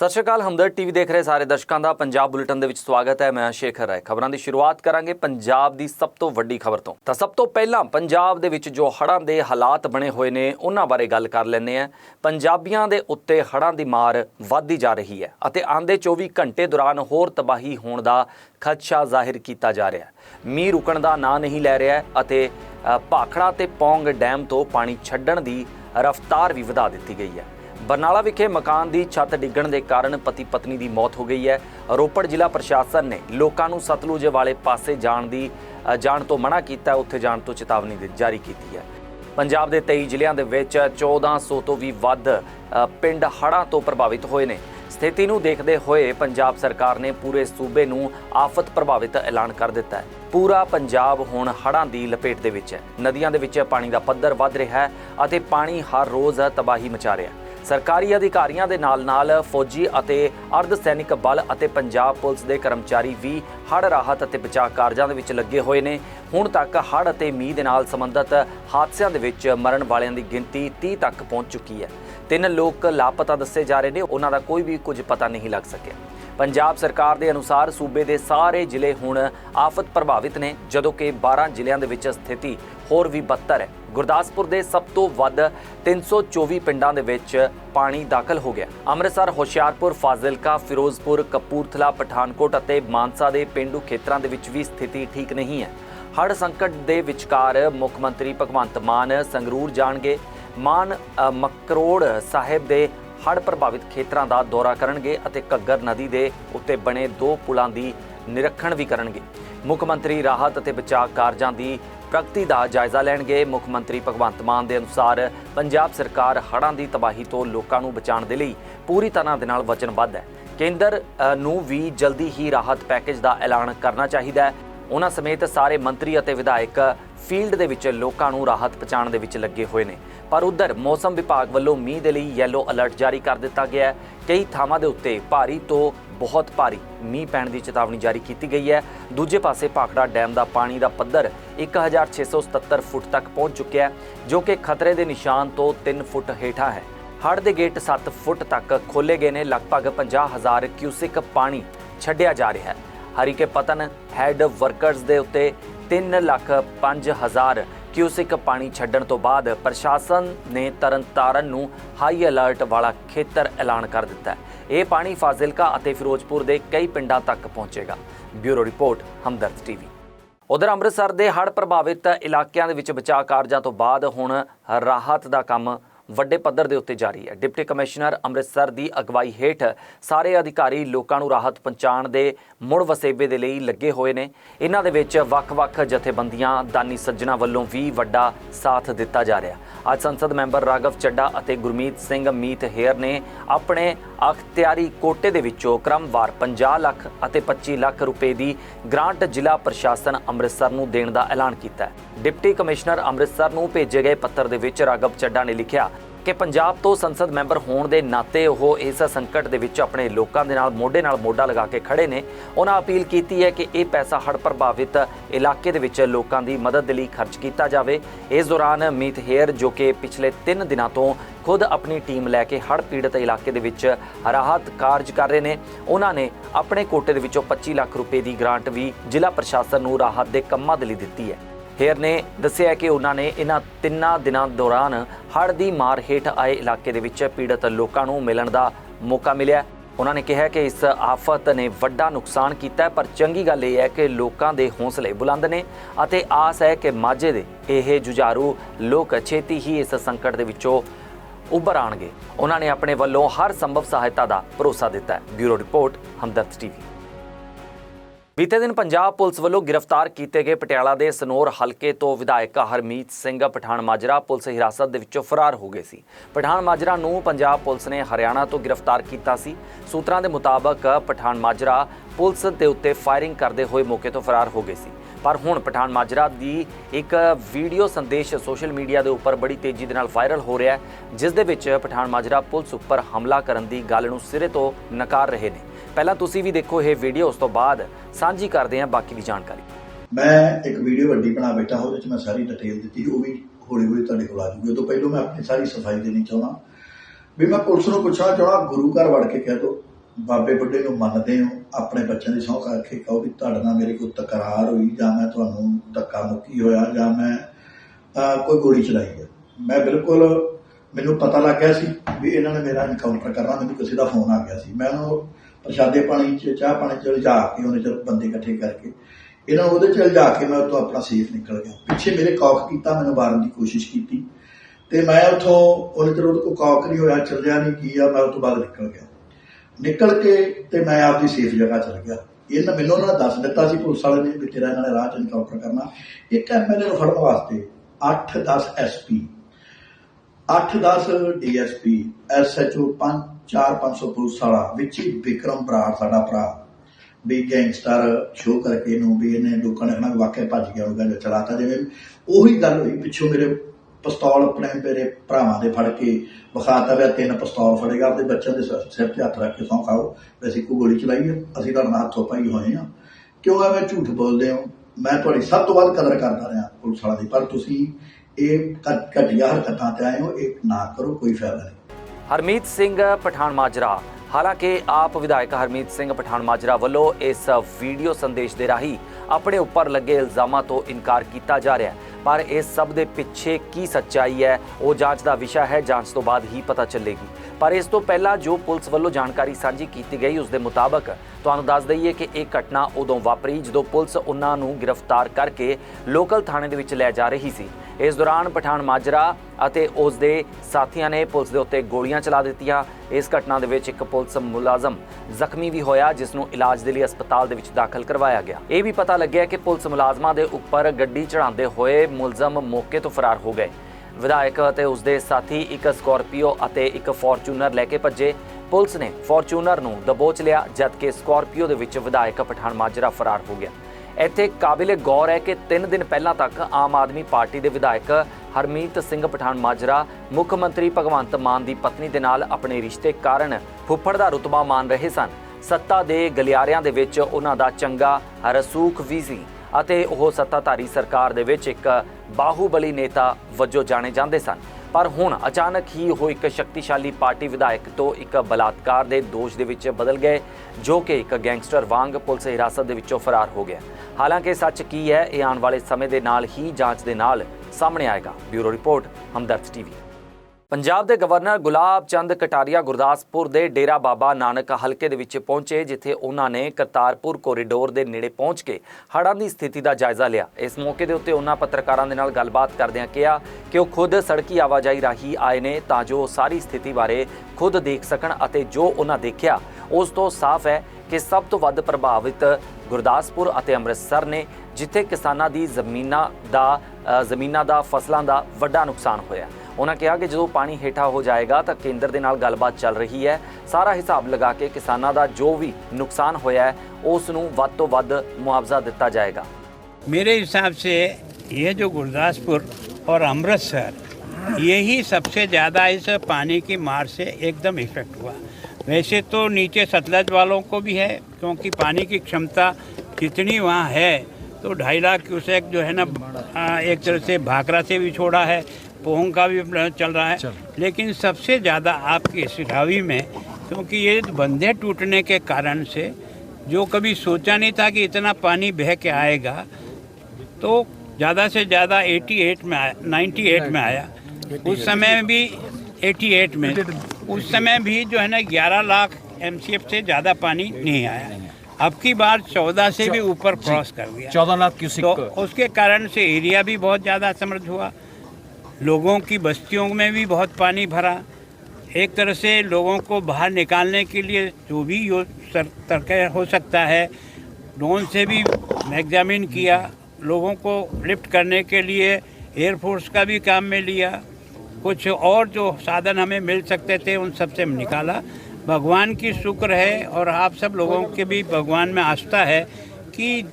ਸਤਿ ਸ਼੍ਰੀ ਅਕਾਲ ਹਮਦਰਦ ਟੀਵੀ ਦੇਖ ਰਹੇ ਸਾਰੇ ਦਰਸ਼ਕਾਂ ਦਾ ਪੰਜਾਬ ਬੁਲੇਟਿਨ ਦੇ ਵਿੱਚ ਸਵਾਗਤ ਹੈ। ਮੈਂ ਸ਼ੇਖਰ ਰਾਏ। ਖਬਰਾਂ ਦੀ ਸ਼ੁਰੂਆਤ ਕਰਾਂਗੇ ਪੰਜਾਬ ਦੀ ਸਭ ਤੋਂ ਵੱਡੀ ਖਬਰ ਤੋਂ। ਤਾਂ ਸਭ ਤੋਂ ਪਹਿਲਾਂ ਪੰਜਾਬ ਦੇ ਵਿੱਚ ਜੋ ਹੜ੍ਹਾਂ ਦੇ ਹਾਲਾਤ ਬਣੇ ਹੋਏ ਨੇ, ਉਹਨਾਂ ਬਾਰੇ ਗੱਲ ਕਰ ਲੈਂਦੇ ਆ ਪੰਜਾਬੀਆਂ ਦੇ ਉੱਤੇ ਹੜ੍ਹਾਂ ਦੀ ਮਾਰ ਵੱਧਦੀ ਜਾ ਰਹੀ ਹੈ ਅਤੇ ਆਂਦੇ 24 ਘੰਟੇ ਦੌਰਾਨ ਹੋਰ ਤਬਾਹੀ ਹੋਣ ਦਾ ਖਦਸ਼ਾ ਜ਼ਾਹਿਰ ਕੀਤਾ ਜਾ ਰਿਹਾ ਹੈ। ਮੀਂਹ ਰੁਕਣ ਦਾ ਨਾਂ ਨਹੀਂ ਲੈ ਰਿਹਾ ਅਤੇ ਭਾਖੜਾ ਤੇ ਪੌਂਗ ਡੈਮ ਤੋਂ ਪਾਣੀ ਛੱਡਣ ਦੀ ਰਫ਼ਤਾਰ ਵੀ ਵਧਾ ਦਿੱਤੀ ਗਈ ਹੈ। ਬਰਨਾਲਾ ਵਿਖੇ ਮਕਾਨ ਦੀ ਛੱਤ ਡਿੱਗਣ ਦੇ ਕਾਰਨ ਪਤੀ ਪਤਨੀ ਦੀ ਮੌਤ ਹੋ ਗਈ ਹੈ। ਰੋਪੜ ਜ਼ਿਲ੍ਹਾ ਪ੍ਰਸ਼ਾਸਨ ਨੇ ਲੋਕਾਂ ਨੂੰ ਸਤਲੁਜ ਵਾਲੇ ਪਾਸੇ ਜਾਣ ਦੀ ਜਾਣ ਤੋਂ ਮਨਾ ਕੀਤਾ, ਉੱਥੇ ਜਾਣ ਤੋਂ ਚੇਤਾਵਨੀ ਜਾਰੀ ਕੀਤੀ ਹੈ। ਪੰਜਾਬ ਦੇ 23 ਜ਼ਿਲ੍ਹਿਆਂ ਦੇ ਵਿੱਚ 1400 ਤੋਂ ਵੀ ਵੱਧ ਪਿੰਡ ਹੜ੍ਹਾਂ ਤੋਂ ਪ੍ਰਭਾਵਿਤ ਹੋਏ ਨੇ। ਸਥਿਤੀ ਨੂੰ ਦੇਖਦੇ ਹੋਏ ਪੰਜਾਬ ਸਰਕਾਰ ਨੇ ਪੂਰੇ ਸੂਬੇ ਨੂੰ ਆਫਤ ਪ੍ਰਭਾਵਿਤ ਐਲਾਨ ਕਰ ਦਿੱਤਾ ਹੈ। ਪੂਰਾ ਪੰਜਾਬ ਹੁਣ ਹੜ੍ਹਾਂ ਦੀ ਲਪੇਟ ਦੇ ਵਿੱਚ ਹੈ। ਨਦੀਆਂ ਦੇ ਵਿੱਚ ਪਾਣੀ ਦਾ ਪੱਧਰ ਵੱਧ ਰਿਹਾ ਹੈ ਅਤੇ ਪਾਣੀ ਹਰ ਰੋਜ਼ ਤਬਾਹੀ ਮਚਾ ਰਿਹਾ ਹੈ। ਸਰਕਾਰੀ ਅਧਿਕਾਰੀਆਂ ਦੇ ਨਾਲ-ਨਾਲ ਫੌਜੀ ਅਤੇ ਅਰਧ ਸੈਨਿਕ ਬਲ ਅਤੇ ਪੰਜਾਬ ਪੁਲਿਸ ਦੇ ਕਰਮਚਾਰੀ ਵੀ ਹੜ੍ਹ ਰਾਹਤ ਅਤੇ ਬਚਾਅ ਕਾਰਜਾਂ ਦੇ ਵਿੱਚ ਲੱਗੇ ਹੋਏ ਨੇ। ਹੁਣ ਤੱਕ ਹੜ੍ਹ ਅਤੇ ਮੀਂਹ ਦੇ ਨਾਲ ਸੰਬੰਧਿਤ ਹਾਦਸਿਆਂ ਦੇ ਵਿੱਚ ਮਰਨ ਵਾਲਿਆਂ ਦੀ ਗਿਣਤੀ 30 ਤੱਕ ਪਹੁੰਚ ਚੁੱਕੀ ਹੈ। ਤਿੰਨ ਲੋਕ ਲਾਪਤਾ ਦੱਸੇ ਜਾ ਰਹੇ ਨੇ, ਉਹਨਾਂ ਦਾ ਕੋਈ ਵੀ ਕੁਝ ਪਤਾ ਨਹੀਂ ਲੱਗ ਸਕਿਆ। ਪੰਜਾਬ ਸਰਕਾਰ ਦੇ ਅਨੁਸਾਰ ਸੂਬੇ ਦੇ ਸਾਰੇ ਜ਼ਿਲ੍ਹੇ ਹੁਣ ਆਫਤ ਪ੍ਰਭਾਵਿਤ ਨੇ, ਜਦੋਂ ਕਿ 12 ਜ਼ਿਲ੍ਹਿਆਂ ਦੇ ਵਿੱਚ ਸਥਿਤੀ ਹੋਰ ਵੀ ਬੱਤਰ ਹੈ। ਗੁਰਦਾਸਪੁਰ ਦੇ ਸਭ ਤੋਂ ਵੱਧ 324 ਪਿੰਡਾਂ ਦੇ ਵਿੱਚ ਪਾਣੀ ਦਾਖਲ ਹੋ ਗਿਆ। ਅੰਮ੍ਰਿਤਸਰ, ਹੁਸ਼ਿਆਰਪੁਰ, ਫਾਜ਼ਿਲਕਾ, ਫਿਰੋਜ਼ਪੁਰ, ਕਪੂਰਥਲਾ, ਪਠਾਨਕੋਟ ਅਤੇ ਮਾਨਸਾ ਦੇ ਪਿੰਡੂ ਖੇਤਰਾਂ ਦੇ ਵਿੱਚ ਵੀ ਸਥਿਤੀ ਠੀਕ ਨਹੀਂ ਹੈ। ਹੜ੍ਹ ਸੰਕਟ ਦੇ ਵਿਚਕਾਰ ਮੁੱਖ ਮੰਤਰੀ ਭਗਵੰਤ ਮਾਨ ਸੰਗਰੂਰ ਜਾਣਗੇ। ਮਾਨ ਮਕਰੋੜ ਸਾਹਿਬ ਦੇ ਹੜ੍ਹ ਪ੍ਰਭਾਵਿਤ ਖੇਤਰਾਂ ਦਾ ਦੌਰਾ ਕਰਨਗੇ ਅਤੇ ਘੱਗਰ ਨਦੀ ਦੇ ਉੱਤੇ ਬਣੇ ਦੋ ਪੁਲਾਂ ਦੀ ਨਿਰੀਖਣ ਵੀ ਕਰਨਗੇ। ਮੁੱਖ ਮੰਤਰੀ ਰਾਹਤ ਅਤੇ ਬਚਾਅ ਕਾਰਜਾਂ ਦੀ ਪ੍ਰਗਤੀ ਦਾ ਜਾਇਜ਼ਾ ਲੈਣਗੇ। ਮੁੱਖ ਮੰਤਰੀ ਭਗਵੰਤ ਮਾਨ ਦੇ ਅਨੁਸਾਰ ਪੰਜਾਬ ਸਰਕਾਰ ਹੜ੍ਹਾਂ ਦੀ ਤਬਾਹੀ ਤੋਂ ਲੋਕਾਂ ਨੂੰ ਬਚਾਉਣ ਦੇ ਲਈ ਪੂਰੀ ਤਰ੍ਹਾਂ ਦੇ ਨਾਲ ਵਚਨਬੱਧ ਹੈ। ਕੇਂਦਰ ਨੂੰ ਵੀ ਜਲਦੀ ਹੀ ਰਾਹਤ ਪੈਕੇਜ ਦਾ ਐਲਾਨ ਕਰਨਾ ਚਾਹੀਦਾ ਹੈ। ਉਹਨਾਂ ਸਮੇਤ ਸਾਰੇ ਮੰਤਰੀ ਅਤੇ ਵਿਧਾਇਕ ਫੀਲਡ ਦੇ ਵਿੱਚ ਲੋਕਾਂ ਨੂੰ ਰਾਹਤ ਪਹੁੰਚਾਉਣ ਦੇ ਵਿੱਚ ਲੱਗੇ ਹੋਏ ਨੇ। ਪਰ ਉਧਰ ਮੌਸਮ ਵਿਭਾਗ ਵੱਲੋਂ ਮੀਂਹ ਦੇ ਲਈ ਯੈਲੋ ਅਲਰਟ ਜਾਰੀ ਕਰ ਦਿੱਤਾ ਗਿਆ ਹੈ। ਕਈ ਥਾਵਾਂ ਦੇ ਉੱਤੇ ਭਾਰੀ ਤੋਂ ਬਹੁਤ ਭਾਰੀ ਮੀਂਹ ਪੈਣ ਦੀ ਚੇਤਾਵਨੀ ਜਾਰੀ ਕੀਤੀ ਗਈ ਹੈ। ਦੂਜੇ ਪਾਸੇ ਭਾਖੜਾ ਡੈਮ ਦਾ ਪਾਣੀ ਦਾ ਪੱਧਰ 1677 ਫੁੱਟ ਤੱਕ ਪਹੁੰਚ ਚੁੱਕਿਆ ਹੈ, ਜੋ ਕਿ ਖਤਰੇ ਦੇ ਨਿਸ਼ਾਨ ਤੋਂ 3 ਫੁੱਟ ਹੇਠਾਂ ਹੈ। ਹੜ੍ਹ ਦੇ ਗੇਟ 7 ਫੁੱਟ ਤੱਕ ਖੋਲੇ ਗਏ ਨੇ, ਲਗਭਗ 50000 ਕਿਊਸਿਕ ਪਾਣੀ ਛੱਡਿਆ ਜਾ ਰਿਹਾ ਹੈ। ਹਰੀਕੇ ਪਤਨ, ਹੈਡ ਵਰਕਰਸ ਦੇ ਉੱਤੇ 3 ਲੱਖ 5000 ਕਿਊਸਿਕ ਪਾਣੀ ਛੱਡਣ ਤੋਂ ਬਾਅਦ ਪ੍ਰਸ਼ਾਸਨ ਨੇ ਤਰਨਤਾਰਨ ਨੂੰ ਹਾਈ ਅਲਰਟ ਵਾਲਾ ਖੇਤਰ ਐਲਾਨ ਕਰ ਦਿੱਤਾ ਹੈ। ਇਹ ਪਾਣੀ ਫਾਜ਼ਿਲਕਾ ਅਤੇ ਫਿਰੋਜ਼ਪੁਰ ਦੇ ਕਈ ਪਿੰਡਾਂ ਤੱਕ ਪਹੁੰਚੇਗਾ। Bureau report, Hamdard TV. ਉਧਰ ਅੰਮ੍ਰਿਤਸਰ ਦੇ ਹੜ੍ਹ ਪ੍ਰਭਾਵਿਤ ਇਲਾਕਿਆਂ ਦੇ ਵਿੱਚ ਬਚਾਅ ਕਾਰਜਾਂ ਤੋਂ ਬਾਅਦ ਹੁਣ ਰਾਹਤ ਦਾ ਕੰਮ ਵੱਡੇ ਪੱਧਰ ਦੇ ਉੱਤੇ ਜਾਰੀ ਹੈ। ਡਿਪਟੀ ਕਮਿਸ਼ਨਰ ਅੰਮ੍ਰਿਤਸਰ ਦੀ ਅਗਵਾਈ ਹੇਠ ਸਾਰੇ ਅਧਿਕਾਰੀ ਲੋਕਾਂ ਨੂੰ ਰਾਹਤ ਪਹੁੰਚਾਉਣ ਦੇ ਮੁੜ ਵਸੇਬੇ ਦੇ ਲਈ ਲੱਗੇ ਹੋਏ ਨੇ। ਇਹਨਾਂ ਦੇ ਵਿੱਚ ਵੱਖ-ਵੱਖ ਜਥੇਬੰਦੀਆਂ, ਦਾਨੀ ਸੱਜਣਾ ਵੱਲੋਂ ਵੀ ਵੱਡਾ ਸਾਥ ਦਿੱਤਾ ਜਾ ਰਿਹਾ। ਅੱਜ ਸੰਸਦ ਮੈਂਬਰ ਰਾਘਵ ਚੱਡਾ ਅਤੇ ਗੁਰਮੀਤ ਸਿੰਘ ਮੀਤ ਹੇਅਰ ਨੇ ਆਪਣੇ ਅਖਤਿਆਰੀ ਕੋਟੇ ਦੇ ਵਿੱਚੋਂ ਕ੍ਰਮਵਾਰ 50 ਲੱਖ ਅਤੇ 25 ਲੱਖ ਰੁਪਏ ਦੀ ਗ੍ਰਾਂਟ ਜ਼ਿਲ੍ਹਾ ਪ੍ਰਸ਼ਾਸਨ ਅੰਮ੍ਰਿਤਸਰ ਨੂੰ ਦੇਣ ਦਾ ਐਲਾਨ ਕੀਤਾ ਹੈ। ਡਿਪਟੀ ਕਮਿਸ਼ਨਰ ਅੰਮ੍ਰਿਤਸਰ ਨੂੰ ਭੇਜੇ ਗਏ ਪੱਤਰ ਦੇ ਵਿੱਚ ਰਾਘਵ ਚੱਡਾ ਨੇ ਲਿਖਿਆ ਕਿ ਪੰਜਾਬ ਤੋਂ ਸੰਸਦ ਮੈਂਬਰ ਹੋਣ ਦੇ ਨਾਤੇ ਉਹ ਇਸ ਸੰਕਟ ਦੇ ਵਿੱਚ ਆਪਣੇ ਲੋਕਾਂ ਦੇ ਨਾਲ, ਮੋਢੇ ਨਾਲ ਮੋਢਾ ਲਗਾ ਕੇ ਖੜੇ ਨੇ। ਉਹਨਾਂ ਅਪੀਲ ਕੀਤੀ ਹੈ ਕਿ ਇਹ ਪੈਸਾ ਹੜ੍ਹ ਪ੍ਰਭਾਵਿਤ ਇਲਾਕੇ ਦੇ ਵਿੱਚ ਲੋਕਾਂ ਦੀ ਮਦਦ ਦੇ ਲਈ ਖਰਚ ਕੀਤਾ ਜਾਵੇ। ਇਸ ਦੌਰਾਨ ਮੀਤ ਹੇਅਰ, ਜੋ ਕਿ ਪਿਛਲੇ 3 ਦਿਨਾਂ ਤੋਂ ਖੁਦ ਆਪਣੀ ਟੀਮ ਲੈ ਕੇ ਹੜ੍ਹ ਪੀੜਤ ਇਲਾਕੇ ਦੇ ਵਿੱਚ ਰਾਹਤ ਕਾਰਜ ਕਰ ਰਹੇ ਨੇ। ਉਹਨਾਂ ਨੇ ਆਪਣੇ ਕੋਟੇ ਦੇ ਵਿੱਚੋਂ 25 ਲੱਖ ਰੁਪਏ ਦੀ ਗ੍ਰਾਂਟ ਵੀ ਜ਼ਿਲ੍ਹਾ ਪ੍ਰਸ਼ਾਸਨ ਨੂੰ ਰਾਹਤ ਦੇ ਕੰਮਾਂ ਦੇ ਲਈ ਦਿੱਤੀ ਹੈ। ਹੇਅਰ ਨੇ ਦੱਸਿਆ ਕਿ ਉਹਨਾਂ ਨੇ ਇਹਨਾਂ ਤਿੰਨਾਂ ਦਿਨਾਂ ਦੌਰਾਨ ਹੜ੍ਹ ਦੀ ਮਾਰ ਹੇਠ ਆਏ ਇਲਾਕੇ ਦੇ ਵਿੱਚ ਪੀੜਤ ਲੋਕਾਂ ਨੂੰ ਮਿਲਣ ਦਾ ਮੌਕਾ ਮਿਲਿਆ। ਉਹਨਾਂ ਨੇ ਕਿਹਾ ਕਿ ਇਸ ਆਫਤ ਨੇ ਵੱਡਾ ਨੁਕਸਾਨ ਕੀਤਾ ਪਰ ਚੰਗੀ ਗੱਲ ਇਹ ਹੈ ਕਿ ਲੋਕਾਂ ਦੇ ਹੌਸਲੇ ਬੁਲੰਦ ਨੇ ਅਤੇ ਆਸ ਹੈ ਕਿ ਮਾਝੇ ਦੇ ਇਹ ਜੁਝਾਰੂ ਲੋਕ ਛੇਤੀ ਹੀ ਇਸ ਸੰਕਟ ਦੇ ਵਿੱਚੋਂ ਉੱਭਰ ਆਣਗੇ ਉਹਨਾਂ ਨੇ ਆਪਣੇ ਵੱਲੋਂ ਹਰ ਸੰਭਵ ਸਹਾਇਤਾ ਦਾ ਭਰੋਸਾ ਦਿੱਤਾ ਹੈ। Bureau report, Hamdard TV. ਬੀਤੇ ਦਿਨ ਪੰਜਾਬ ਪੁਲਿਸ ਵੱਲੋਂ ਗ੍ਰਿਫਤਾਰ ਕੀਤੇ ਗਏ ਪਟਿਆਲਾ ਦੇ ਸਨੋਰ ਹਲਕੇ ਤੋਂ ਵਿਧਾਇਕ ਹਰਮੀਤ ਸਿੰਘ ਪਠਾਨ ਮਾਜਰਾ ਪੁਲਿਸ ਹਿਰਾਸਤ ਦੇ ਵਿੱਚੋਂ ਫਰਾਰ ਹੋ ਗਏ ਸੀ। ਪਠਾਨ ਮਾਜਰਾ ਨੂੰ ਪੰਜਾਬ ਪੁਲਿਸ ਨੇ ਹਰਿਆਣਾ ਤੋਂ ਗ੍ਰਿਫਤਾਰ ਕੀਤਾ ਸੀ। ਸੂਤਰਾਂ ਦੇ ਮੁਤਾਬਕ ਪਠਾਨ ਮਾਜਰਾ ਪੁਲਿਸ ਦੇ ਉੱਤੇ ਫਾਇਰਿੰਗ ਕਰਦੇ ਹੋਏ ਮੌਕੇ ਤੋਂ ਫਰਾਰ ਹੋ ਗਏ ਸੀ। ਪਰ ਹੁਣ ਪਠਾਨ ਮਾਜਰਾ ਦੀ ਇੱਕ ਵੀਡੀਓ ਸੰਦੇਸ਼ ਸੋਸ਼ਲ ਮੀਡੀਆ ਦੇ ਉੱਪਰ ਬੜੀ ਤੇਜ਼ੀ ਦੇ ਨਾਲ ਵਾਇਰਲ ਹੋ ਰਿਹਾ ਹੈ, ਜਿਸ ਦੇ ਵਿੱਚ ਪਠਾਨ ਮਾਜਰਾ ਪੁਲਿਸ ਉੱਪਰ ਹਮਲਾ ਕਰਨ ਦੀ ਗੱਲ ਨੂੰ ਸਿਰੇ ਤੋਂ ਨਕਾਰ ਰਹੇ ਨੇ। ਪਹਿਲਾਂ ਤੁਸੀਂ ਵੀ ਦੇਖੋ ਇਹ ਵੀਡੀਓ ਉਸ ਤੋਂ ਬਾਅਦ ਸਾਂਝੀ ਕਰਦੇ ਹਾਂ ਬਾਕੀ ਦੀ ਜਾਣਕਾਰੀ। ਮੈਂ ਇੱਕ ਵੀਡੀਓ ਵੱਡੀ ਬਣਾ ਬੈਠਾ, ਉਹਦੇ ਵਿੱਚ ਮੈਂ ਸਾਰੀ ਡਿਟੇਲ ਦਿੱਤੀ ਉਹ ਵੀ ਹੌਲੀ ਹੌਲੀ ਤੁਹਾਡੇ ਕੋਲ ਆ ਜੂਗੀ। ਉਹ ਤੋਂ ਪਹਿਲਾਂ ਮੈਂ ਆਪਣੀ ਸਾਰੀ ਸਫ਼ਾਈ ਦੇਣੀ ਚਾਹੁੰਦਾ। ਵੀ ਮੈਂ ਪੁਲਿਸ ਨੂੰ ਪੁੱਛਣਾ ਚਾਹਣਾ ਗੁਰੂ ਘਰ ਵੜ ਕੇ ਕਹਿ ਦੋ, ਬਾਬੇ ਬੁੱਢੇ ਨੂੰ ਮੰਨਦੇ ਹੋ, ਆਪਣੇ ਬੱਚਿਆਂ ਦੀ ਸਹੁੰ ਕਰਕੇ ਕਹੋ ਵੀ ਤੁਹਾਡੇ ਨਾਲ ਮੇਰੇ ਕੋਈ ਤਕਰਾਰ ਹੋਈ, ਜਾਂ ਮੈਂ ਤੁਹਾਨੂੰ ਧੱਕਾ ਮੁੱਕੀ ਹੋਇਆ, ਜਾਂ ਮੈਂ ਕੋਈ ਗੋਲੀ ਚਲਾਈ ਹੈ। ਮੈਂ ਬਿਲਕੁਲ, ਮੈਨੂੰ ਪਤਾ ਲੱਗ ਗਿਆ ਸੀ ਵੀ ਇਹਨਾਂ ਨੇ ਮੇਰਾ ਇਨਕਾਊਂਟਰ ਕਰਨਾ, ਮੈਨੂੰ ਕਿਸੇ ਦਾ ਫੋਨ ਆ ਗਿਆ ਸੀ। ਮੈਂ ਉਹਨੂੰ ਪ੍ਰਸ਼ਾਦੇ ਪਾਣੀ ਚ, ਚਾਹ ਪਾਣੀ ਚ ਲਿਜਾ ਕੇ ਉਹਨੇ ਚਲ ਬੰਦੇ ਇਕੱਠੇ ਕਰਕੇ ਇਹਨਾਂ ਨੂੰ ਉਹਦੇ ਚ ਲਿਜਾ ਕੇ ਮੈਂ ਉੱਥੋਂ ਆਪਣਾ ਸੇਫ ਨਿਕਲ ਗਿਆ। ਪਿੱਛੇ ਮੇਰੇ ਕੌਕ ਕੀਤਾ, ਮੈਨੂੰ ਮਾਰਨ ਦੀ ਕੋਸ਼ਿਸ਼ ਕੀਤੀ ਤੇ ਮੈਂ ਉਥੋਂ ਉਹਨੇ ਚਿਰ ਉਹਦੇ ਕੋਲ ਕੌਕ ਨਹੀਂ ਹੋਇਆ, ਚੱਲਿਆ ਨਹੀਂ, ਕੀ ਆ, ਮੈਂ ਉਸ ਤੋਂ ਬਾਅਦ ਨਿਕਲ ਗਿਆ। ਨਿਕਲ ਕੇ ਤੇ ਮੈਂ ਆਪਦੀ ਸੇਫ ਜਗ੍ਹਾ ਚਲ ਗਿਆ। ਇਹਨਾਂ ਮੈਨੂੰ ਉਹਨਾਂ ਨੇ ਦੱਸ ਦਿੱਤਾ ਸੀ, ਪੁਲਿਸ ਵਾਲੇ ਨੇ ਵੀ ਤੇਰਾ ਇਹਨਾਂ ਨੇ ਰਾਹ ਚ ਇਨਕਾਊਂਟਰ ਕਰਨਾ। ਇੱਕ ਐਮਐਲਏ ਨੂੰ ਫੜਨ ਵਾਸਤੇ 8-10 ਐਸਪੀ 8-10 ਡੀਐਸਪੀ ਐਸਐਚਓ 5-4-500 ਪੁਲਿਸ ਵਾਲਾ, ਵਿੱਚ ਹੀ ਵਿਕਰਮ ਬਰਾੜ ਸਾਡਾ ਭਰਾ। ਵੀ ਗੈਂਗਸਟਰ ਸ਼ੋਅ ਕਰਕੇ ਇਹਨੂੰ ਵੀ ਇਹਨੇ ਲੋਕਾਂ ਨੇ ਹਨਾ ਵਾਕਿਆ ਭੱਜ ਗਿਆ ਉਹਨੂੰ ਚਲਾਤਾ ਜਿਵੇਂ। ਉਹੀ ਗੱਲ ਹੋਈ, ਪਿੱਛੋਂ ਮੇਰੇ ਪਿਸਤੌਲ ਆਪਣੇ ਮੇਰੇ ਭਰਾਵਾਂ ਦੇ ਫੜ ਕੇ ਵਿਖਾਤਾ ਵੀ ਆਹ ਤਿੰਨ ਪਿਸਤੌਲ ਫੜੇਗਾ ਆਪਣੇ ਬੱਚਿਆਂ ਦੇ ਸਿਰ ਤੇ ਹੱਥ ਰੱਖ ਕੇ ਸੌਂ ਖਾਓ। ਵੀ ਅਸੀਂ ਕੋਈ ਗੋਲੀ ਚਲਾਈ ਅਸੀਂ ਤੁਹਾਡੇ ਨਾਲ ਹੱਥੋਂ ਪਾਈ ਹੋਏ ਆ। ਕਿਉਂ ਐਵੇਂ ਝੂਠ ਬੋਲਦੇ ਹੋ? ਮੈਂ ਤੁਹਾਡੀ ਸਭ ਤੋਂ ਵੱਧ ਕਦਰ ਕਰਦਾ ਰਿਹਾ ਪੁਲਿਸ ਵਾਲਾ ਦੀ, ਪਰ ਤੁਸੀਂ ਇਹ ਘਟੀਆ ਹਰਕਤਾਂ ਤੇ ਆਏ ਹੋ ਇਹ ਨਾ ਕਰੋ ਕੋਈ ਫਾਇਦਾ ਨਹੀਂ ਹਰਮੀਤ ਸਿੰਘ ਪਠਾਨ ਮਾਜਰਾ ਹਾਲਾਂਕਿ ਆਪ ਵਿਧਾਇਕ ਹਰਮੀਤ ਸਿੰਘ ਪਠਾਨ ਮਾਜਰਾ ਵੱਲੋਂ ਇਸ ਵੀਡੀਓ ਸੰਦੇਸ਼ ਦੇ ਰਾਹੀਂ ਆਪਣੇ ਉੱਪਰ ਲੱਗੇ ਇਲਜ਼ਾਮਾਂ ਤੋਂ ਇਨਕਾਰ ਕੀਤਾ ਜਾ ਰਿਹਾ ਹੈ ਪਰ ਇਸ ਸਭ ਦੇ ਪਿੱਛੇ ਕੀ ਸੱਚਾਈ ਹੈ ਉਹ ਜਾਂਚ ਦਾ ਵਿਸ਼ਾ ਹੈ ਜਾਂਚ ਤੋਂ ਬਾਅਦ ਹੀ ਪਤਾ ਚੱਲੇਗੀ ਪਰ ਇਸ ਤੋਂ ਪਹਿਲਾਂ ਜੋ ਪੁਲਿਸ ਵੱਲੋਂ ਜਾਣਕਾਰੀ ਸਾਂਝੀ ਕੀਤੀ ਗਈ ਉਸ ਦੇ ਮੁਤਾਬਕ ਤੁਹਾਨੂੰ ਦੱਸ ਦਈਏ ਕਿ ਇਹ ਘਟਨਾ ਉਦੋਂ ਵਾਪਰੀ ਜਦੋਂ ਪੁਲਿਸ ਉਹਨਾਂ ਨੂੰ ਗ੍ਰਿਫਤਾਰ ਕਰਕੇ ਲੋਕਲ ਥਾਣੇ ਦੇ ਵਿੱਚ ਲੈ ਜਾ ਰਹੀ ਸੀ ਇਸ ਦੌਰਾਨ ਪਠਾਨ ਮਾਜਰਾ ਅਤੇ ਉਸ ਦੇ ਸਾਥੀਆਂ ਨੇ ਪੁਲਿਸ ਦੇ ਉੱਤੇ ਗੋਲੀਆਂ ਚਲਾ ਦਿੱਤੀਆਂ। ਇਸ ਘਟਨਾ ਦੇ ਵਿੱਚ ਇੱਕ ਪੁਲਿਸ ਮੁਲਾਜ਼ਮ ਜ਼ਖਮੀ ਵੀ ਹੋਇਆ, ਜਿਸ ਨੂੰ ਇਲਾਜ ਦੇ ਲਈ ਹਸਪਤਾਲ ਦੇ ਵਿੱਚ ਦਾਖਲ ਕਰਵਾਇਆ ਗਿਆ। ਇਹ ਵੀ ਪਤਾ ਲੱਗਿਆ ਕਿ ਪੁਲਿਸ ਮੁਲਾਜ਼ਮਾਂ ਦੇ ਉੱਪਰ ਗੱਡੀ ਚੜਾਉਂਦੇ ਹੋਏ ਮੁਲਜ਼ਮ ਮੌਕੇ ਤੋਂ ਫਰਾਰ ਹੋ ਗਏ। ਵਿਧਾਇਕ ਅਤੇ ਉਸ ਦੇ ਸਾਥੀ ਇੱਕ ਸਕਾਰਪੀਓ ਅਤੇ ਇੱਕ ਫੋਰਚੂਨਰ ਲੈ ਕੇ ਭੱਜੇ। ਪੁਲਿਸ ਨੇ ਫੋਰਚੂਨਰ ਨੂੰ ਦਬੋਚ ਲਿਆ, ਜਦਕਿ ਸਕਾਰਪੀਓ ਦੇ ਵਿੱਚ ਵਿਧਾਇਕ ਪਠਾਨ ਮਾਜਰਾ ਫਰਾਰ ਹੋ ਗਿਆ। ਇੱਥੇ ਕਾਬਿਲੇ ਗੌਰ ਹੈ ਕਿ 3 ਦਿਨ ਪਹਿਲਾਂ ਤੱਕ ਆਮ ਆਦਮੀ ਪਾਰਟੀ ਦੇ ਵਿਧਾਇਕ ਹਰਮੀਤ ਸਿੰਘ ਪਠਾਨ ਮਾਜਰਾ, ਮੁੱਖ ਮੰਤਰੀ ਭਗਵੰਤ ਮਾਨ ਦੀ ਪਤਨੀ ਦੇ ਨਾਲ ਆਪਣੇ ਰਿਸ਼ਤੇ ਕਾਰਨ ਫੁੱਫੜ ਦਾ ਰੁਤਬਾ ਮਾਨ ਰਹੇ ਸਨ। ਸੱਤਾ ਦੇ ਗਲਿਆਰਿਆਂ ਦੇ ਵਿੱਚ ਉਹਨਾਂ ਦਾ ਚੰਗਾ ਰਸੂਖ ਵੀ ਸੀ ਅਤੇ ਉਹ ਸੱਤਾਧਾਰੀ ਸਰਕਾਰ ਦੇ ਵਿੱਚ ਇੱਕ ਬਾਹੂਬਲੀ ਨੇਤਾ ਵਜੋਂ ਜਾਣੇ ਜਾਂਦੇ ਸਨ। ਪਰ ਹੁਣ ਅਚਾਨਕ ਹੀ ਉਹ ਇੱਕ ਸ਼ਕਤੀਸ਼ਾਲੀ ਪਾਰਟੀ ਵਿਧਾਇਕ ਤੋਂ ਇੱਕ ਬਲਾਤਕਾਰ ਦੇ ਦੋਸ਼ ਦੇ ਵਿੱਚ ਬਦਲ ਗਏ, ਜੋ ਕਿ ਇੱਕ ਗੈਂਗਸਟਰ ਵਾਂਗ ਪੁਲਿਸ ਹਿਰਾਸਤ ਦੇ ਵਿੱਚੋਂ ਫਰਾਰ ਹੋ ਗਿਆ। ਹਾਲਾਂਕਿ ਸੱਚ ਕੀ ਹੈ, ਇਹ ਆਉਣ ਵਾਲੇ ਸਮੇਂ ਦੇ ਨਾਲ ਹੀ ਜਾਂਚ ਦੇ ਨਾਲ ਸਾਹਮਣੇ ਆਏਗਾ। Bureau report, Hamdard TV. Punjab ਦੇ ਗਵਰਨਰ ਗੁਲਾਬ ਚੰਦ ਕਟਾਰੀਆ ਗੁਰਦਾਸਪੁਰ ਦੇ ਡੇਰਾ ਬਾਬਾ ਨਾਨਕ ਹਲਕੇ ਦੇ ਵਿੱਚ ਪਹੁੰਚੇ, ਜਿੱਥੇ ਉਹਨਾਂ ਨੇ ਕਰਤਾਰਪੁਰ ਕੋਰੀਡੋਰ ਦੇ ਨੇੜੇ ਪਹੁੰਚ ਕੇ ਹੜ੍ਹਾਂ ਦੀ ਸਥਿਤੀ ਦਾ ਜਾਇਜ਼ਾ ਲਿਆ। ਇਸ ਮੌਕੇ ਦੇ ਉੱਤੇ ਉਹਨਾਂ ਪੱਤਰਕਾਰਾਂ ਦੇ ਨਾਲ ਗੱਲਬਾਤ ਕਰਦਿਆਂ ਕਿਹਾ ਕਿ ਉਹ ਖੁਦ ਸੜਕੀ ਆਵਾਜਾਈ ਰਾਹੀਂ ਆਏ ਨੇ ਤਾਂ ਜੋ ਸਾਰੀ ਸਥਿਤੀ ਬਾਰੇ ਖੁਦ ਦੇਖ ਸਕਣ ਅਤੇ ਜੋ ਉਹਨਾਂ ਦੇਖਿਆ, ਉਸ ਤੋਂ ਸਾਫ਼ ਹੈ ਕਿ ਸਭ ਤੋਂ ਵੱਧ ਪ੍ਰਭਾਵਿਤ ਗੁਰਦਾਸਪੁਰ ਅਤੇ ਅੰਮ੍ਰਿਤਸਰ ਨੇ, ਜਿੱਥੇ ਕਿਸਾਨਾਂ ਦੀ ਜ਼ਮੀਨਾਂ ਦਾ ਜ਼ਮੀਨਾਂ ਦਾ, ਫਸਲਾਂ ਦਾ ਵੱਡਾ ਨੁਕਸਾਨ ਹੋਇਆ। ਉਹਨਾਂ ਕਿਹਾ ਕਿ ਜਦੋਂ ਪਾਣੀ ਹੇਠਾਂ ਹੋ ਜਾਏਗਾ ਤਾਂ ਕੇਂਦਰ ਦੇ ਨਾਲ ਗੱਲਬਾਤ ਚੱਲ ਰਹੀ ਹੈ ਸਾਰਾ ਹਿਸਾਬ ਲਗਾ ਕੇ ਕਿਸਾਨਾਂ ਦਾ ਜੋ ਵੀ ਨੁਕਸਾਨ ਹੋਇਆ ਹੈ ਉਸ ਨੂੰ ਵੱਧ ਤੋਂ ਵੱਧ ਮੁਆਵਜ਼ਾ ਦਿੱਤਾ ਜਾਏਗਾ मेरे हिसाब से ये जो गुरदासपुर और अमृतसर यही सबसे ज़्यादा इस पानी की मार से एकदम इफेक्ट हुआ वैसे तो नीचे सतलज वालों को भी है क्योंकि पानी की क्षमता जितनी वहाँ है तो ढाई लाख क्यूसेक जो है ना आ, एक तरह से भाखरा से भी छोड़ा है पोंग का भी चल रहा है। लेकिन सबसे ज़्यादा आपके सिरावी में क्योंकि ये बंधे टूटने के कारण से जो कभी सोचा नहीं था कि इतना पानी बह के आएगा तो ज़्यादा से ज़्यादा 88 में आया 98 में आया। उस समय भी 88 में उस समय भी जो है ना 11 लाख एमसीएफ से ज़्यादा पानी नहीं आया। अब की बार 14 से भी ऊपर क्रॉस कर गया। चौदह लाख क्यूसिक। तो उसके कारण से एरिया भी बहुत ज़्यादा समृद्ध हुआ। लोगों की बस्तियों में भी बहुत पानी भरा। एक तरह से लोगों को बाहर निकालने के लिए जो भी यो हो सकता है, ड्रोन से भी एग्जामिन किया, लोगों को लिफ्ट करने के लिए एयरफोर्स का भी काम में लिया। कुछ और जो साधन हमें मिल सकते थे, उन सबसे निकाला। भगवान की शुक्र है और आप सब लोगों के भी भगवान में आस्था है कि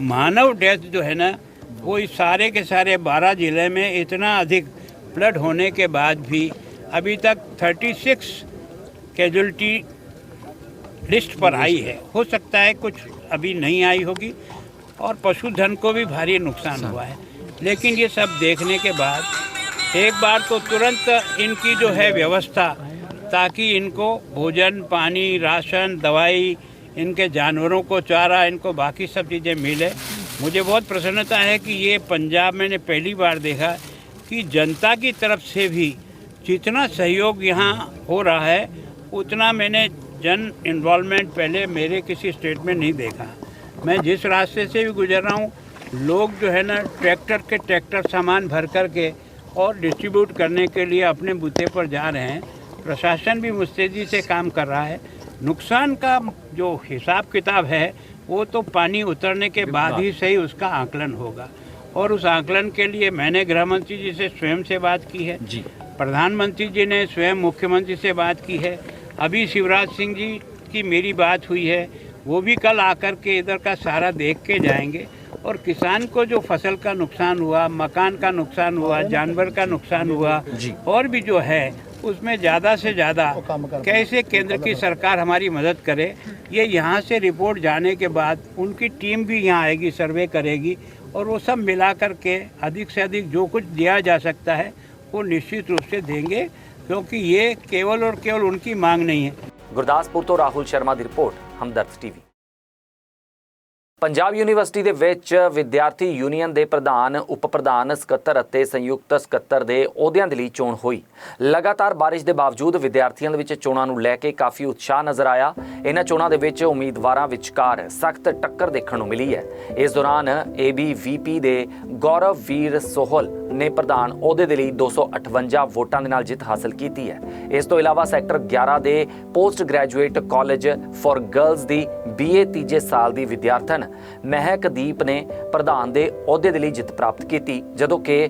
मानव डेथ जो है ना वो इस सारे के सारे बारह ज़िले में इतना अधिक फ्लड होने के बाद भी अभी तक 36 कैजुअलिटी लिस्ट पर आई है। हो सकता है कुछ अभी नहीं आई होगी और पशुधन को भी भारी नुकसान। हुआ है। लेकिन ये सब देखने के बाद एक बार तो तुरंत इनकी जो है व्यवस्था ताकि इनको भोजन पानी राशन दवाई इनके जानवरों को चारा इनको बाकी सब चीज़ें मिले। मुझे बहुत प्रसन्नता है कि ये पंजाब मैंने पहली बार देखा कि जनता की तरफ़ से भी जितना सहयोग यहाँ हो रहा है, उतना मैंने जन इन्वॉल्वमेंट पहले मेरे किसी स्टेट में नहीं देखा। मैं जिस रास्ते से भी गुजर रहा हूँ, लोग जो है ना ट्रैक्टर के ट्रैक्टर सामान भर कर के और डिस्ट्रीब्यूट करने के लिए अपने बूते पर जा रहे हैं। प्रशासन भी मुस्तैदी से काम कर रहा है। नुकसान का जो हिसाब किताब है वो तो पानी उतरने के बाद ही सही उसका आकलन होगा। और उस आकलन के लिए मैंने गृह मंत्री जी से स्वयं से बात की है। ਜੀ प्रधानमंत्री जी ने स्वयं मुख्यमंत्री से बात की है। अभी शिवराज सिंह जी की मेरी बात हुई है। वो भी कल आकर के इधर का सारा देख के जाएँगे। और किसान को जो फ़सल का नुकसान हुआ मकान का नुकसान हुआ जानवर का नुकसान हुआ और भी जो है उसमें ज़्यादा से ज़्यादा कैसे केंद्र की सरकार हमारी मदद करे ये यहाँ से रिपोर्ट जाने के बाद उनकी टीम भी यहाँ आएगी सर्वे करेगी और वो सब मिला करके अधिक से अधिक जो कुछ दिया जा सकता है वो निश्चित रूप से देंगे क्योंकि ये केवल और केवल उनकी मांग नहीं है। गुरदासपुर तो राहुल शर्मा की report Hamdard TV. Punjab university ਦੇ ਵਿੱਚ ਵਿਦਿਆਰਥੀ ਯੂਨੀਅਨ ਦੇ ਪ੍ਰਧਾਨ, ਉਪ ਪ੍ਰਧਾਨ, ਸਕੱਤਰ ਅਤੇ ਸੰਯੁਕਤ ਸਕੱਤਰ ਦੇ ਅਹੁਦਿਆਂ ਦੇ ਲਈ ਚੋਣ ਹੋਈ। ਲਗਾਤਾਰ ਬਾਰਿਸ਼ ਦੇ ਬਾਵਜੂਦ ਵਿਦਿਆਰਥੀਆਂ ਦੇ ਵਿੱਚ ਚੋਣਾਂ ਨੂੰ ਲੈ ਕੇ ਕਾਫੀ ਉਤਸ਼ਾਹ ਨਜ਼ਰ ਆਇਆ। ਇਹਨਾਂ ਚੋਣਾਂ ਦੇ ਵਿੱਚ ਉਮੀਦਵਾਰਾਂ ਵਿਚਕਾਰ ਸਖਤ ਟੱਕਰ ਦੇਖਣ ਨੂੰ ਮਿਲੀ ਹੈ। ਇਸ ਦੌਰਾਨ ਏਬੀਵੀਪੀ ਦੇ ਗੌਰਵ ਵੀਰ ਸੋਹਲ ਨੇ ਪ੍ਰਧਾਨ ਅਹੁਦੇ ਦੇ ਲਈ 258 ਵੋਟਾਂ ਦੇ ਨਾਲ ਜਿੱਤ ਹਾਸਲ ਕੀਤੀ ਹੈ। ਇਸ ਤੋਂ ਇਲਾਵਾ ਸੈਕਟਰ 11 ਦੇ post graduate college for girls the BA ਤੀਜੇ ਸਾਲ ਦੀ ਵਿਦਿਆਰਥਣ ਮਹਿਕਦੀਪ ਨੇ ਪ੍ਰਧਾਨ ਦੇ ਅਹੁਦੇ ਦੇ ਲਈ ਜਿੱਤ ਪ੍ਰਾਪਤ ਕੀਤੀ, ਜਦੋਂ ਕਿ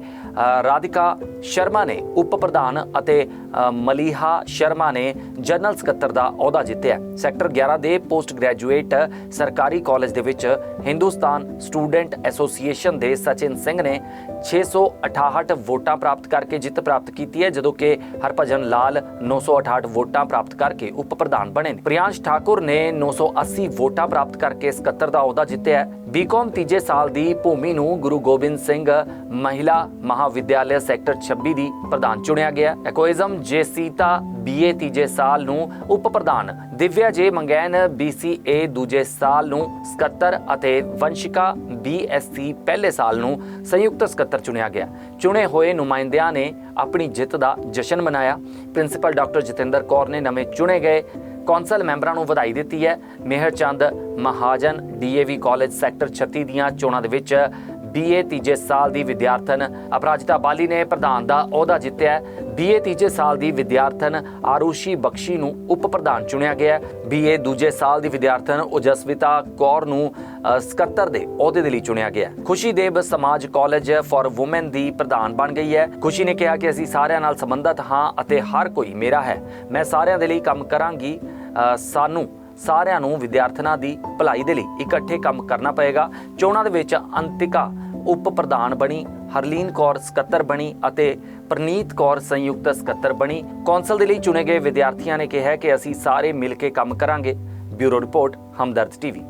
ਰਾਧਿਕਾ ਸ਼ਰਮਾ ਨੇ ਉਪ ਪ੍ਰਧਾਨ ਅਤੇ ਮਲੀਹਾ ਸ਼ਰਮਾ ਨੇ ਜਨਰਲ ਸਕੱਤਰ ਦਾ ਅਹੁਦਾ ਜਿੱਤਿਆ। ਸੈਕਟਰ 11 ਦੇ ਪੋਸਟ ਗ੍ਰੈਜੂਏਟ ਸਰਕਾਰੀ ਕਾਲਜ ਦੇ ਵਿੱਚ ਹਿੰਦੁਸਤਾਨ ਸਟੂਡੈਂਟ ਐਸੋਸੀਏਸ਼ਨ ਦੇ ਸਚਿਨ ਸਿੰਘ ਨੇ 668 ਵੋਟਾਂ ਪ੍ਰਾਪਤ ਕਰਕੇ ਜਿੱਤ ਪ੍ਰਾਪਤ ਕੀਤੀ ਹੈ, ਜਦੋਂ ਕਿ ਹਰਭਜਨ ਲਾਲ 968 ਵੋਟਾਂ ਪ੍ਰਾਪਤ ਕਰਕੇ ਉਪ ਪ੍ਰਧਾਨ ਬਣੇ ਨੇ। ਪ੍ਰਿयांश ਠਾਕੁਰ ਨੇ 980 ਵੋਟਾਂ ਪ੍ਰਾਪਤ ਕਰਕੇ ਸਕੱਤਰ ਦਾ ਅਹੁਦਾ ਜਿੱਤਿਆ ਹੈ। ਬੀਕਾਮ ਤੀਜੇ ਸਾਲ ਦੀ ਭੂਮੀ ਨੂੰ ਗੁਰੂ ਗੋਬਿੰਦ ਸਿੰਘ ਮਹਿਲਾ ਮਹਾਵਿਦਿਆਲਿਆ ਸੈਕਟਰ 26 ਦੀ ਪ੍ਰਧਾਨ ਚੁਣਿਆ ਗਿਆ ਐਕੋਇਜ਼ਮ ਜੇਸੀਤਾ ਬੀਏ ਤੀਜੇ ਸਾਲ ਨੂੰ ਉਪ ਪ੍ਰਧਾਨ, ਦਿਵਿਆ ਜੇ ਮੰਗੈਨ ਬੀਸੀਏ ਦੂਜੇ ਸਾਲ ਨੂੰ ਸਕੱਤਰ ਅਤੇ ਵੰਸ਼ਿਕਾ ਬੀਐਸਸੀ ਪਹਿਲੇ ਸਾਲ ਨੂੰ ਸੰਯੁਕਤ ਸਕੱਤਰ ਚੁਣਿਆ ਗਿਆ ਚੁਣੇ ਹੋਏ ਨੁਮਾਇੰਦਿਆਂ ਨੇ ਆਪਣੀ ਜਿੱਤ ਦਾ ਜਸ਼ਨ ਮਨਾਇਆ। ਪ੍ਰਿੰਸੀਪਲ ਡਾਕਟਰ ਜਤਿੰਦਰ ਕੌਰ ਨੇ ਨਵੇਂ ਚੁਣੇ ਗਏ ਕੌਂਸਲ ਮੈਂਬਰਾਂ ਨੂੰ ਵਧਾਈ ਦਿੱਤੀ ਹੈ। Mehr Chand Mahajan DAV college sector 36 ਦੀਆਂ ਚੋਣਾਂ ਦੇ ਵਿੱਚ ਬੀਏ ਤੀਜੇ ਸਾਲ ਦੀ ਵਿਦਿਆਰਥਣ ਅਪਰਾਜਿਤਾ ਬਾਲੀ ਨੇ ਪ੍ਰਧਾਨ ਦਾ ਅਹੁਦਾ ਜਿੱਤਿਆ ਬੀਏ ਤੀਜੇ ਸਾਲ ਦੀ ਵਿਦਿਆਰਥਣ ਆਰੂਸ਼ੀ ਬਖਸ਼ੀ ਨੂੰ ਉਪ ਪ੍ਰਧਾਨ ਚੁਣਿਆ ਗਿਆ ਬੀਏ ਦੂਜੇ ਸਾਲ ਦੀ ਵਿਦਿਆਰਥਣ ਉਜਸਵਿਤਾ ਕੌਰ ਨੂੰ ਸਕੱਤਰ ਦੇ ਅਹੁਦੇ ਦੇ ਲਈ ਚੁਣਿਆ ਗਿਆ ਖੁਸ਼ੀ ਦੇਵ ਸਮਾਜ ਕਾਲਜ ਫਾਰ ਔਮਨ ਦੀ ਪ੍ਰਧਾਨ ਬਣ ਗਈ ਹੈ। ਖੁਸ਼ੀ ਨੇ ਕਿਹਾ ਕਿ ਅਸੀਂ ਸਾਰਿਆਂ ਨਾਲ ਸੰਬੰਧਤ ਹਾਂ ਅਤੇ ਹਰ ਕੋਈ ਮੇਰਾ ਹੈ। ਮੈਂ ਸਾਰਿਆਂ ਦੇ ਲਈ ਕੰਮ ਕਰਾਂਗੀ। ਸਾਨੂੰ ਸਾਰਿਆਂ ਨੂੰ ਵਿਦਿਆਰਥਣਾਂ ਦੀ ਭਲਾਈ ਦੇ ਲਈ ਇਕੱਠੇ ਕੰਮ ਕਰਨਾ ਪਏਗਾ। ਚੋਣਾਂ ਦੇ ਵਿੱਚ ਅੰਤਿਕਾ ਉਪ ਪ੍ਰਧਾਨ ਬਣੀ, ਹਰਲੀਨ ਕੌਰ ਸਕੱਤਰ ਬਣੀ ਅਤੇ ਪ੍ਰਨੀਤ ਕੌਰ ਸੰਯੁਕਤ ਸਕੱਤਰ ਬਣੀ। ਕੌਂਸਲ ਦੇ ਲਈ ਚੁਣੇ ਗਏ ਵਿਦਿਆਰਥੀਆਂ ਨੇ ਕਿਹਾ ਕਿ ਅਸੀਂ ਸਾਰੇ ਮਿਲ ਕੇ ਕੰਮ ਕਰਾਂਗੇ। Bureau report, Hamdard TV.